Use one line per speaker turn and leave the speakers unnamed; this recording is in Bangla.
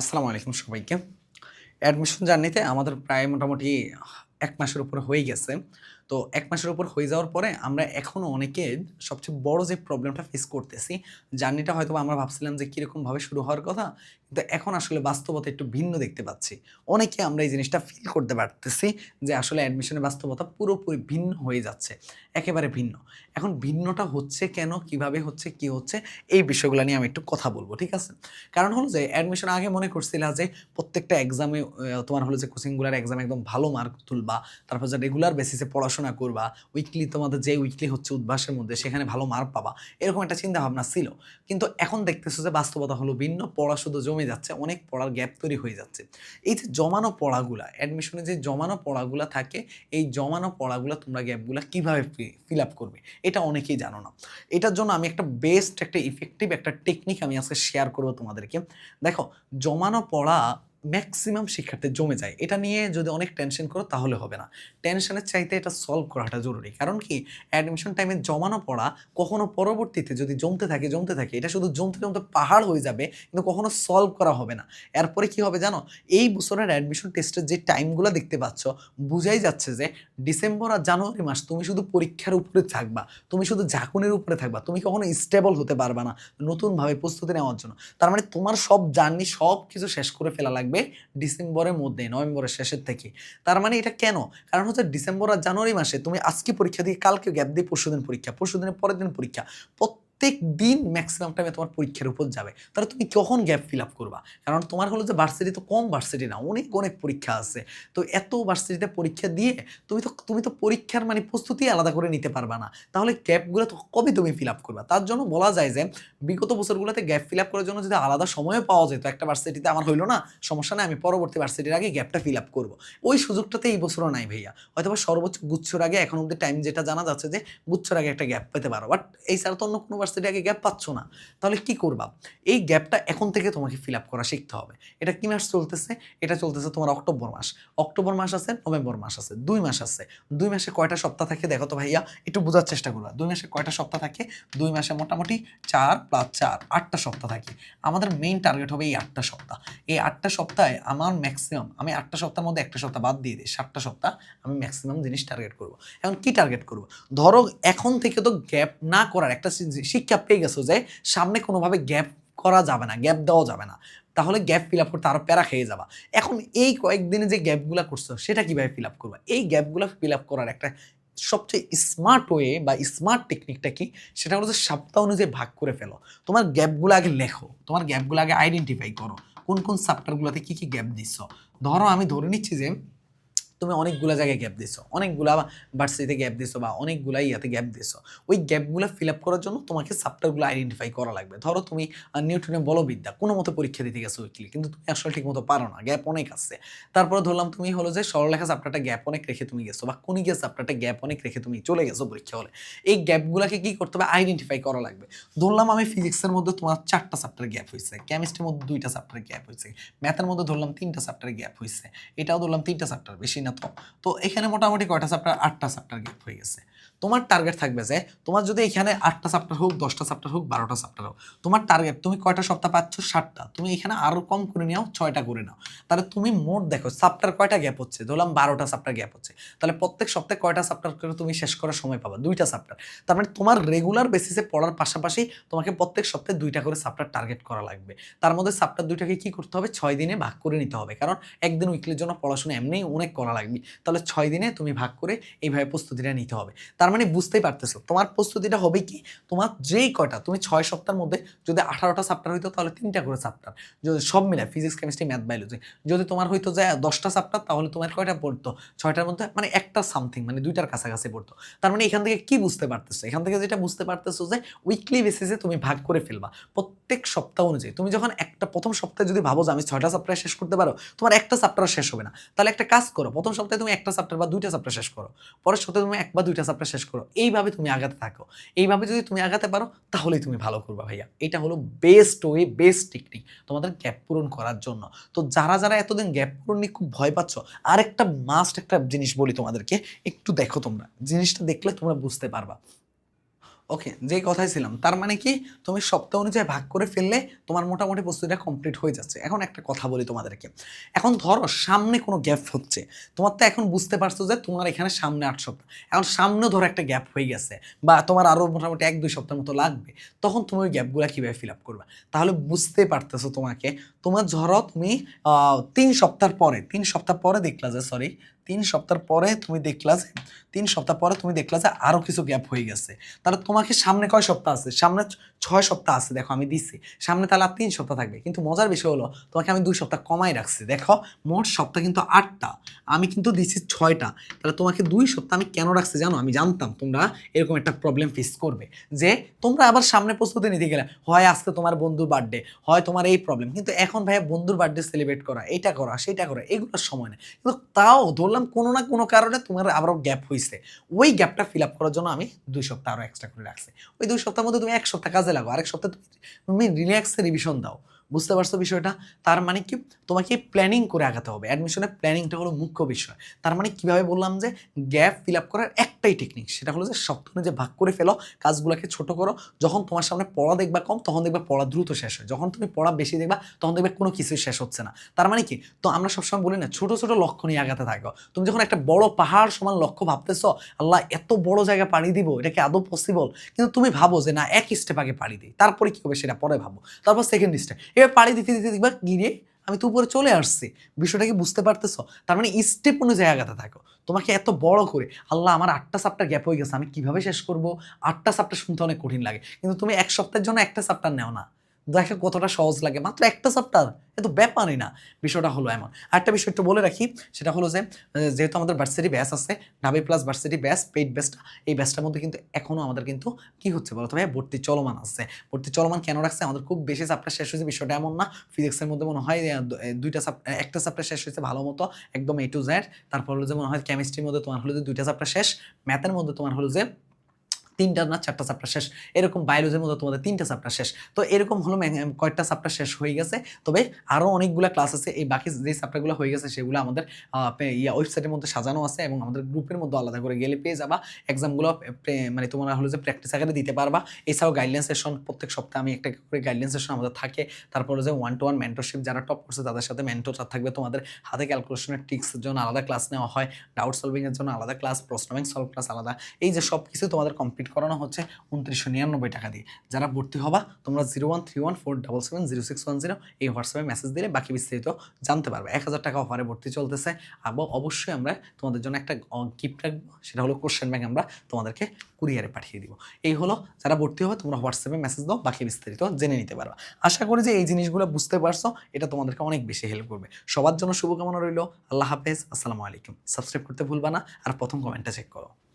আসসালামু আলাইকুম সবাইকে। অ্যাডমিশন জার্নিতে আমাদের প্রায় মোটামুটি এক মাসের উপরে হয়ে গেছে। তো এক মাসের উপর হয়ে যাওয়ার পরে আমরা এখনও অনেকে সবচেয়ে বড় যে প্রবলেমটা ফেস করতেছি, জার্নিটা হয়তো আমরা ভাবছিলাম যে কীরকমভাবে শুরু হওয়ার কথা, কিন্তু এখন আসলে বাস্তবতা একটু ভিন্ন দেখতে পাচ্ছি। অনেকে আমরা এই জিনিসটা ফিল করতে পারতেছি যে আসলে অ্যাডমিশনের বাস্তবতা পুরোপুরি ভিন্ন হয়ে যাচ্ছে, একেবারে ভিন্ন। এখন ভিন্নটা হচ্ছে কেন, কীভাবে হচ্ছে, কি হচ্ছে, এই বিষয়গুলো নিয়ে আমি একটু কথা বলব, ঠিক আছে? কারণ হলো যে অ্যাডমিশন আগে মনে করছিলা যে প্রত্যেকটা এক্সামে তোমার হলো যে কোচিংগুলার এক্সামে একদম ভালো মার্ক তুলবা, তারপর যে রেগুলার বেসিসে পড়াশোনা করবা উইকলি তোমাদের যে উইকলি হচ্ছে উদ্ভাসের মধ্যে সেখানে ভালো মার্ক পাবা, এরকম একটা চিন্তা ভাবনা ছিল। কিন্তু এখন দেখতেছো যে বাস্তবতা হলো ভিন্ন, পড়া শুধু জমে যাচ্ছে, অনেক পড়ার গ্যাপ তৈরি হয়ে যাচ্ছে। এই যে জমানো পড়াগুলা অ্যাডমিশনে যে জমানো পড়াগুলা থাকে, এই জমানো পড়াগুলা তোমরা গ্যাপগুলা কীভাবে ফিল আপ করবে? এটা অনেকেই জানো না। এটার জন্য আমি একটা বেস্ট একটা ইফেক্টিভ একটা টেকনিক আমি আজকে শেয়ার করব তোমাদেরকে। দেখো, জমানো পড়া ম্যাক্সিমাম শিক্ষার্থী জমে যায়। এটা নিয়ে যদি অনেক টেনশন করো, তাহলে হবে না। টেনশনের চাইতে এটা সলভ করাটা জরুরি। কারণ কি অ্যাডমিশন টাইমে জমানো পড়া কখনো পরবর্তীতে যদি জমতে থাকে জমতে থাকে, এটা শুধু জমতে জমতে পাহাড় হয়ে যাবে, কিন্তু কখনো সলভ করা হবে না। এরপরে কি হবে জানো, এই বছরের অ্যাডমিশন টেস্টের যে টাইমগুলো দেখতে পাচ্ছ, বুঝাই যাচ্ছে যে ডিসেম্বর আর জানুয়ারি মাস তুমি শুধু পরীক্ষার উপরে থাকবা, তুমি শুধু ঝাঁকুনির উপরে থাকবা, তুমি কখনো স্টেবল হতে পারবা না নতুনভাবে প্রস্তুতি নেওয়ার জন্য। তার মানে তোমার সব জার্নি সব কিছু শেষ করে ফেলা লাগবে ডিসেম্বরের মধ্যে, নভেম্বরের শেষের থেকে। তার মানে এটা কেন? কারণ হচ্ছে ডিসেম্বর আর জানুয়ারি মাসে তুমি আজকে পরীক্ষা দিয়ে, কালকে গ্যাপ দিয়ে পরশু দিন পরীক্ষা পরশু দিনের পরের দিন পরীক্ষা। প্রত্যেক দিন ম্যাক্সিমাম টাইমে তোমার পরীক্ষার উপর যাবে। তাহলে তুমি কখন গ্যাপ ফিল আপ করবা? কারণ তোমার হলো যে ভার্সিটি তো কম ভার্সিটি না, অনেক অনেক পরীক্ষা আছে। তো এত ভার্সিটিতে পরীক্ষা দিয়ে তুমি তো তুমি তো পরীক্ষার মানে প্রস্তুতি আলাদা করে নিতে পারবা না। তাহলে গ্যাপগুলো তো কবে তুমি ফিল আপ করবা? তার জন্য বলা যায় যে বিগত বছরগুলোতে গ্যাপ ফিল আপ করার জন্য যদি আলাদা সময়ও পাওয়া যেত, একটা ভার্সিটিতে আমার হইল না, সমস্যা নেই, আমি পরবর্তী ভার্সিটির আগে গ্যাপটা ফিল আপ করব। ওই সুযোগটাতে এই বছরও নাই ভাইয়া। হয়তোবা সর্বোচ্চ গুচ্ছর আগে এখন অব্দি টাইম যেটা জানা যাচ্ছে যে গুচ্ছর আগে একটা গ্যাপ পেতে পারো। বাট এই ছাড়া তো অন্য কোনো ভার্সিটি আগে গ্যাপ পাচ্ছ না, তাহলে কি করবা? এই গ্যাপটা এখন থেকে তোমাকে ফিল আপ করা শিখতে হবে। এটা কি মাস চলতেছে? এটা চলতেছে তোমার অক্টোবর মাস। অক্টোবর মাস আছে, নভেম্বর মাস আছে, দুই মাস আছে। দুই মাসে কয়টা সপ্তাহ থাকে দেখো তো ভাইয়া, একটু বোঝার চেষ্টা করবা। দুই মাসে কয়টা সপ্তাহ থাকে? দুই মাসে মোটামুটি চার প্লাস চার, আটটা সপ্তাহ থাকে। আমাদের মেইন টার্গেট হবে এই আটটা সপ্তাহ। এই আটটা সপ্তাহে আমার ম্যাক্সিমাম আমি আটটা সপ্তাহের মধ্যে একটা সপ্তাহ বাদ দিয়ে দিই, সাতটা সপ্তাহ আমি ম্যাক্সিমাম জিনিস টার্গেট করব। এখন কি টার্গেট করব? ধরো এখন থেকে তো গ্যাপ না করার একটা শিক্ষা পেয়ে গেছো যে সামনে কোনোভাবে গ্যাপ করা যাবে না গ্যাপ দেওয়া যাবে না। তাহলে গ্যাপ ফিল আপ করতে আরও প্যারা খেয়ে যাবা। এখন এই কয়েকদিনে যে গ্যাপগুলো করছ, সেটা কীভাবে ফিল আপ করবা? এই গ্যাপগুলো ফিল আপ করার একটা সবচেয়ে স্মার্ট ওয়ে বা স্মার্ট টেকনিকটা কি? সেটা হলো যে সপ্তাহ অনুযায়ী ভাগ করে ফেলো। তোমার গ্যাপগুলো আগে লেখো, তোমার গ্যাপগুলো আগে আইডেন্টিফাই করো। কোন কোন সাপ্টারগুলোতে কী কী গ্যাপ দিচ্ছ? ধরো আমি ধরে নিচ্ছি যে তুমি অনেকগুলো জায়গায় গ্যাপ দিছো অনেকগুলা ভার্সিটিতে গ্যাপ দিছো বা অনেকগুলা ইয়াতে গ্যাপ দিছো ওই গ্যাপগুলো ফিল আপ করার জন্য তোমাকে সাপ্টারগুলো আইডেন্টিফাই করা লাগবে। ধরো তুমি আহ, নিউটনের বলবিদ্যা কোনো মতো পরীক্ষা দিতে গেছো উইকলি কিন্তু তুমি আসলে ঠিক মতো পারো না গ্যাপ অনেক আছে। তারপরে ধরলাম তুমি হলো যে সরলরেখা চাপ্টারটা গ্যাপ অনেক রেখে তুমি গেছো বা কণিকের চাপ্টারটা গ্যাপ অনেক রেখে তুমি চলে গেছো পরীক্ষা হলে। এই গ্যাপগুলোকে কি করতে হবে? আইডেন্টিফাই করা লাগবে। ধরলাম আমি ফিজিক্সের মধ্যে তোমার চারটা চাপ্টার গ্যাপ হয়েছে কেমিস্ট্রির মধ্যে দুইটা চাপ্টার গ্যাপ হয়েছে ম্যাথের মধ্যে ধরলাম তিনটা চাপ্টার গ্যাপ হয়েছে এটাও ধরলাম তিনটা চাপ্টার বেশি না তো তো এখানে মোটামুটি কয়টা চাপ্টার আটটা চাপ্টার গ্যাপ হয়ে গেছে তোমার টার্গেট থাকবে যে তোমার যদি এখানে আটটা চাপ্টার হোক, দশটা চাপ্টার হোক, বারোটা চাপ্টার হোক, তোমার টার্গেট তুমি কয়টা সপ্তাহ পাচ্ছ? ষাটটা তুমি এখানে আরও কম করে নাও, ছয়টা করে নাও। তাহলে তুমি মোট দেখো চাপ্টার কয়টা গ্যাপ হচ্ছে? ধরলাম বারোটা চাপ্টার গ্যাপ হচ্ছে। তাহলে প্রত্যেক সপ্তাহে কয়টা চাপ্টার করে তুমি শেষ করার সময় পাবা? দুইটা চাপ্টার তার মানে তোমার রেগুলার বেসিসে পড়ার পাশাপাশি তোমাকে প্রত্যেক সপ্তাহে দুইটা করে চাপ্টার টার্গেট করা লাগবে। তার মধ্যে চাপ্টার দুইটাকে কি করতে হবে? ছয় দিনে ভাগ করে নিতে হবে। কারণ একদিন উইকলির জন্য পড়াশোনা এমনিই অনেক করা লাগবে। তাহলে ছয় দিনে তুমি ভাগ করে এইভাবে প্রস্তুতিটা নিতে হবে। তার মানে বুঝতেই পারতেছো। তোমার প্রস্তুতিটা হবে কি? তোমার যেই কটা তুমি ছয় সপ্তাহের মধ্যে যদি আঠারোটা চাপ্টার হইতো তাহলে তিনটা করে চাপ্টার যদি সব মিলে ফিজিক্স কেমিস্ট্রি ম্যাথ বায়োলজি যদি তোমার হইতো যে দশটা চাপ্টার তাহলে তোমার কয়টা পড়তো? ছয়টার মধ্যে মানে একটা সামথিং মানে দুইটার কাছাকাছি পড়তো। তার মানে এখান থেকে কি বুঝতে পারতেছো? এখান থেকে যেটা বুঝতে পারতেছো যে উইকলি বেসিসে তুমি ভাগ করে ফেলবা। প্রত্যেক সপ্তাহ অনুযায়ী, তুমি যখন একটা, প্রথম সপ্তাহে যদি ভাবো যে আমি ছয়টা চাপ্টার শেষ করতে পারো, তোমার একটা চাপ্টার শেষ হবে না। তাহলে একটা কাজ করো, প্রথম সপ্তাহে তুমি একটা চাপ্টার বা দুইটা চাপ্টার শেষ করো। পরের সপ্তাহে তুমি এক বা দুইটা শেষ করো, এইভাবে তুমি আগাতে থাকো। এইভাবে যদি তুমি আগাতে পারো, তাহলেই তুমি ভালো করবে ভাইয়া। এটা হলো বেস্ট ওয়ে বেস্ট টেকনিক তোমাদের গ্যাপ পূরণ করার জন্য। তো যারা যারা এতদিন গ্যাপ পূরণ নিয়ে খুব ভয় পাচ্ছ আর একটা মাস্ট একটা জিনিস বলি তোমাদেরকে, একটু দেখো তোমরা। জিনিসটা দেখলে তোমরা বুঝতে পারবা। ওকে যে কথাই ছিলাম, তার মানে কি? তুমি সপ্তাহ অনুযায়ী ভাগ করে ফেললে তোমার মোটামুটি প্রস্তুতিটা কমপ্লিট হয়ে যাচ্ছে। এখন একটা কথা বলি তোমাদেরকে। এখন ধরো, সামনে কোনো গ্যাপ হচ্ছে। তোমার তো এখন বুঝতে পারছ যে তোমার এখানে সামনে আট সপ্তাহ। এখন সামনেও ধরো একটা গ্যাপ হয়ে গেছে বা তোমার আরও মোটামুটি এক, দুই সপ্তাহ মতো লাগবে। তখন তুমি ওই গ্যাপগুলো কীভাবে ফিল আপ করবে? তাহলে বুঝতে পারতেছো তোমাকে। তোমার ধরো তুমি তিন সপ্তাহ পরে, তিন সপ্তাহ পরে দেখলা যে সরি তিন সপ্তাহ পরে তুমি দেখলা যে, তিন সপ্তাহ পরে তুমি দেখলা যে আরও কিছু গ্যাপ হয়ে গেছে। তাহলে তোমাকে সামনে কয় সপ্তাহ আছে? সামনে ছয় সপ্তাহ আছে, দেখো আমি দিচ্ছি সামনে তাহলে আর তিন সপ্তাহ থাকবে। কিন্তু মজার বিষয় হলো, তোমাকে আমি দুই সপ্তাহ কমাই রাখছি। দেখো, মোট সপ্তাহ কিন্তু আটটা। আমি কিন্তু দিচ্ছি ছয়টা। তাহলে তোমাকে দুই সপ্তাহ আমি কেন রাখছি জানো? আমি জানতাম তোমরা এরকম একটা প্রবলেম ফেস করবে। যে, তোমরা আবার সামনে প্রস্তুতি নিতে গেলে, হয় আজকে তোমার বন্ধুর বার্থডে হয় তোমার এই প্রবলেম কিন্তু এখন ভাইয়া বন্ধুর বার্থডে সেলিব্রেট করা, এটা করা, সেটা করা, এগুলোর সময় না কিন্তু তাও ধরলাম কোনো না কোনো কারণে তোমার আবারও গ্যাপ হয়েছে ওই গ্যাপটা ফিল আপ করার জন্য আমি দুই সপ্তাহ আরও এক্সট্রা করে রাখছি। ওই দুই সপ্তাহের মধ্যে তুমি এক সপ্তাহ কাজে লাগো আরেক সপ্তাহে তুমি রিল্যাক্সে রিভিশন দাও। বুঝতে পারছ বিষয়টা? তার মানে কি? তোমাকে প্ল্যানিং করে আগাতে হবে। অ্যাডমিশনের প্ল্যানিংটা হলো মুখ্য বিষয়। তার মানে কীভাবে বললাম যে গ্যাপ ফিল আপ করার একটাই টেকনিক সেটা হলো যে, সপ্তাহ যে ভাগ করে ফেলো, কাজগুলোকে ছোট করো। যখন তোমার সামনে পড়া দেখবা কম, তখন দেখবা পড়া দ্রুত শেষ হয়। যখন তুমি পড়া বেশি দেখবা, তখন দেখবে কোনো কিছুই শেষ হচ্ছে না। তার মানে কি? তো আমরা সবসময় বলি না, ছোট ছোট লক্ষ্য নিয়ে আগাতে থাকো। তুমি যখন একটা বড় পাহাড় সমান লক্ষ্য ভাবতেছো, আল্লাহ এত বড় জায়গা পাড়ি দিব, এটা কি আদৌ পসিবল কিন্তু তুমি ভাবো যে, না এক স্টেপ আগে পাড়ি দিই। তারপরে কি হবে সেটা পরে ভাবো। তারপর সেকেন্ড স্টেপ এবার পাড়ি দিতে দিতে দেখবা, গিরে, আমি তো উপরে চলে আসছি। বিষয়টা কি বুঝতে পারতেছ? তার মানে স্টেপ কোনো জায়গাতে থাকো। তোমাকে এত বড় করে, আল্লাহ, আমার আটটা সাপ্টার গ্যাপ হয়ে গেছে, আমি কীভাবে শেষ করব? আটটা সাপ্টার শুনতে অনেক কঠিন লাগে। কিন্তু তুমি এক সপ্তাহের জন্য একটা সাপ্টার নেও না। দেখে কতটা সহজ লাগে। মাত্র একটা সপ্তাহ এ তো ব্যাপারই না, বিষয়টা হলো এমন। আরেকটা বিষয় একটু বলে রাখি, সেটা হলো যে যেহেতু আমাদের ভার্সিটি ব্যাস আছে Dhabi plus varsity batch paid ব্যাসটা এই ব্যাসটার মধ্যে কিন্তু এখনও আমাদের কিন্তু কি হচ্ছে বলতো ভাই ভর্তি চলমান আছে। ভর্তি চলমান কেন রাখছে? আমাদের খুব বেশি চাপটা শেষ হয়েছে, বিষয়টা এমন না। ফিজিক্সের মধ্যে মনে হয় দুইটা একটা চাপটা শেষ হয়েছে ভালো মতো, একদম এ টু জেড তারপর হলো যে মনে হয় কেমিস্ট্রির মধ্যে তোমার হলো যে দুইটা চাপটা শেষ ম্যাথের মধ্যে তোমার হলো যে তিনটা না চারটা চ্যাপ্টার শেষ। এরকম বায়োলজির মধ্যে তোমাদের তিনটা চ্যাপ্টার শেষ। তো এরকম হলো কয়েকটা চ্যাপ্টার শেষ হয়ে গেছে। তবে আরও অনেকগুলো ক্লাস আছে। এই বাকি যে চ্যাপ্টারগুলো হয়ে গেছে, সেগুলো আমাদের ইয়া ওয়েবসাইটের মধ্যে সাজানো আছে এবং আমাদের গ্রুপের মধ্যে আলাদা করে গেলে পেয়ে যাবা। এক্সামগুলো মানে তোমরা হলো যে প্র্যাকটিস আকারে দিতে পারবা। এছাড়াও গাইডলাইন সেশন প্রত্যেক সপ্তাহে আমি একটা করে গাইডলাইন সেশন আমাদের থাকে। তারপরে যে ওয়ান টু ওয়ান মেন্টরশিপ যারা টপ করছে তাদের সাথে মেন্টর থাকবে। তোমাদের হাতে ক্যালকুলেশনের টিক্সের জন্য আলাদা ক্লাস নেওয়া হয়। ডাউট সলভিংয়ের জন্য আলাদা ক্লাস প্রশ্ন ব্যাংক সলভ ক্লাস আলাদা। এই যে সব কিছু তোমাদের কমপ্লিট করানো হচ্ছে উনত্রিশশো নিরানব্বই টাকা দিয়ে। যারা ভর্তি হবা, তোমরা zero one three one four double seven zero six one zero এই হোয়াটসঅ্যাপে মেসেজ দিলে বাকি বিস্তারিত জানতে পারবে। এক হাজার টাকা অফারে ভর্তি চলতেছে। এবং অবশ্যই আমরা তোমাদের জন্য একটা গিফট রাখব। সেটা হলো কোশ্চেন ব্যাংক আমরা তোমাদেরকে কুরিয়ারে পাঠিয়ে দিব। এই হলো যারা ভর্তি হবে, তোমরা হোয়াটসঅ্যাপে মেসেজ দাও, বাকি বিস্তারিত জেনে নিতে পারবা। আশা করি যে এই জিনিসগুলো বুঝতে পারছ, এটা তোমাদেরকে অনেক বেশি হেল্প করবে। সবার জন্য শুভকামনা রইল। আল্লাহ হাফেজ। আসসালামু আলাইকুম। সাবস্ক্রাইব করতে ভুলবা না। আর প্রথম কমেন্টটা চেক করো।